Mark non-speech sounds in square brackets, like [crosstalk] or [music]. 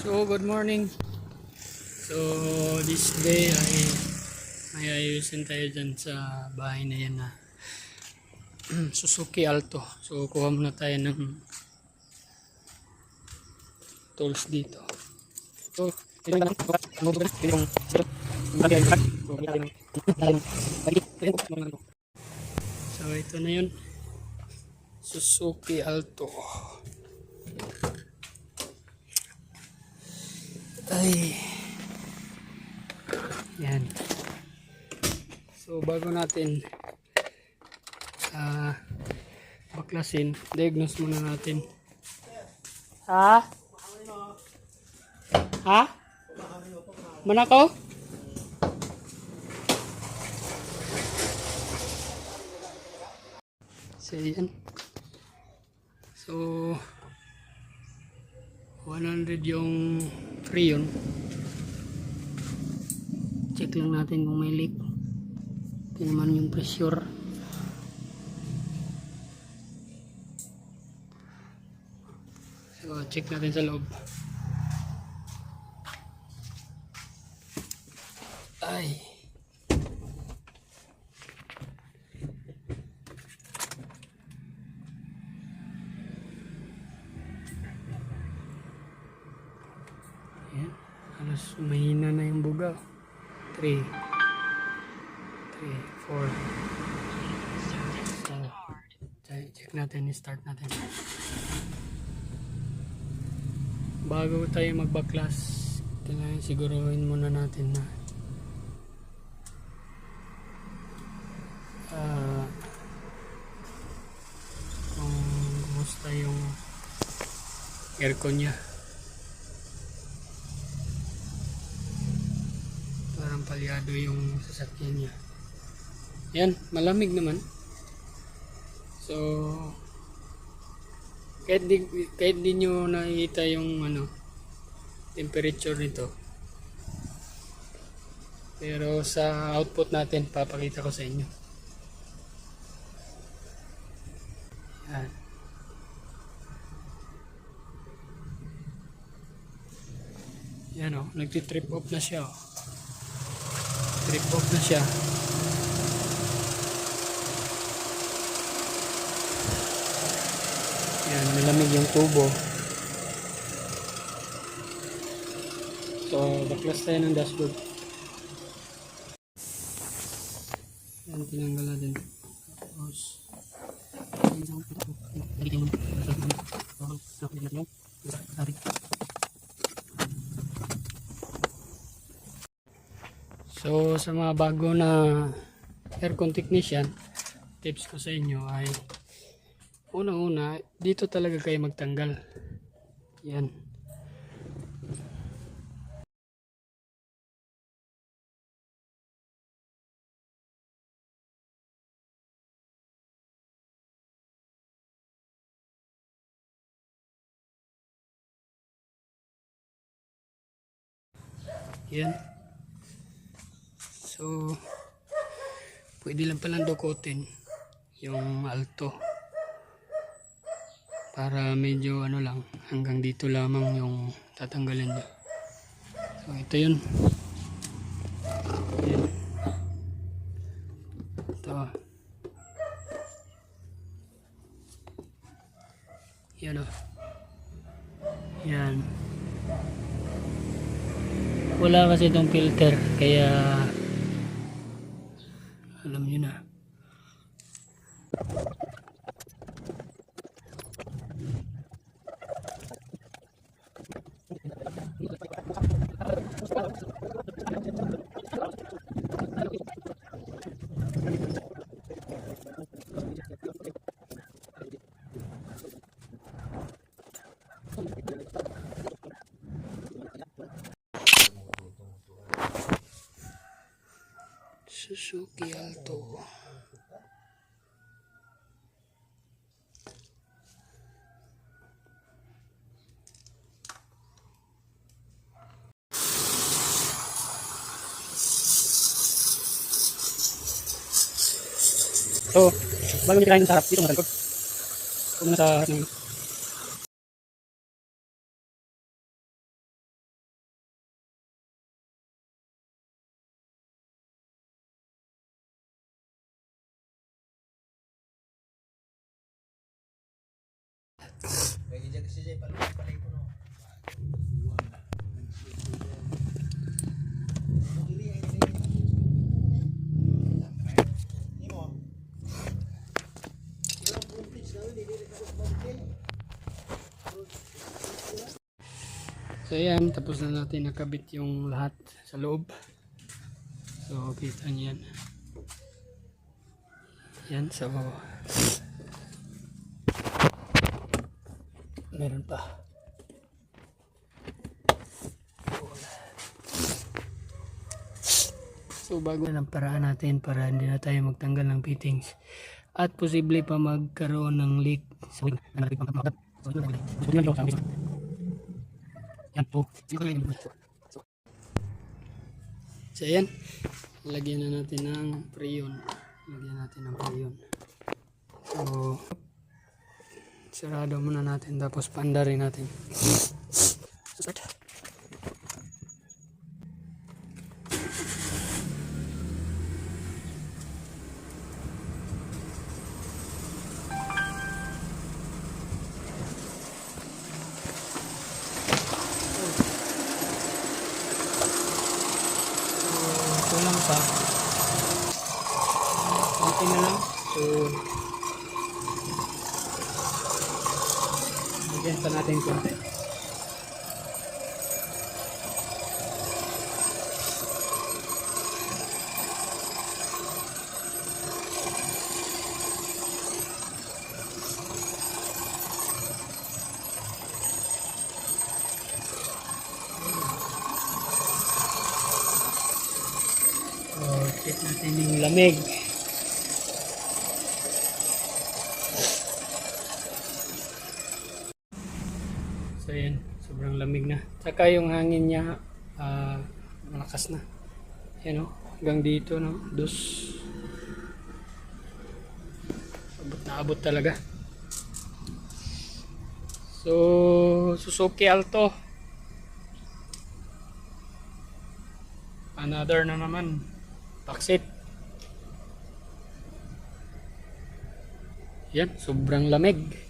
So, good morning. So, this day ay may ayusin tayo dyan sa bahay na yan na [clears throat] Suzuki Alto. So, kuha muna tayo ng tools dito. So, ano yung So, ito na yun. Suzuki Alto. Ay. Yan. So, bago natin ah baklasin, diagnose muna natin. Ha? Ha? Manakaw? So, yan. So, 100 yung freon. Check lang natin kung may leak. Ito naman yung pressure. So, check natin sa loob. Ay. Ayan. Halos mahina na yung buga. 3 3 4 So, check- natin, start natin. Bago tayo magbaklas, kailangan siguruhin muna natin na ah, kung kumusta yung aircon niya. Parang palyado yung sasakyan niya. Yan, malamig naman. So, kahit di, kahit di nyo nakikita yung ano, temperature nito. Pero sa output natin, papakita ko sa inyo. Yan. Yan o, nagtitrip off na siya o. Trip off na siya. Yan, malamig yung tubo. So, baklas tayo ng dashboard. Yan, tinanggal natin. Tapos, So, sa mga bago na aircon technician, tips ko sa inyo ay Una-una, dito talaga kayo magtanggal. Yan. Yan. So, pwede lang palang dukutin yung alto para medyo ano lang hanggang dito lamang yung tatanggalin niya. So ito yun. Yan ito. Yan o yan. Wala kasi itong filter kaya Suzuki Alto. So, bago nyo kinahin dun sa harap, dito muna sa likod. Dito sa harap ng Lagi dyan. So ayan, tapos na natin nakabit yung lahat sa loob. So kita niyo yan. Yan, so meron pa. So bago na ng paraan natin para hindi na tayo magtanggal ng fittings at posible pa magkaroon ng leak wing. Yan po. So ayan, lagyan na natin ng preyon. Lagyan natin ng preyon. So, sarado muna natin tapos panda rin natin. So, start. So, kulang pa. Konti na lang. So, bigyan pa natin konti. Check natin yung lamig. So, yan. Sobrang lamig na. Tsaka yung hangin niya, ah, malakas na. Yan o. Hanggang dito, no? Dos. Abot na abot talaga. So, Suzuki Alto. Another na naman. Paksit. Yan, sobrang lamig.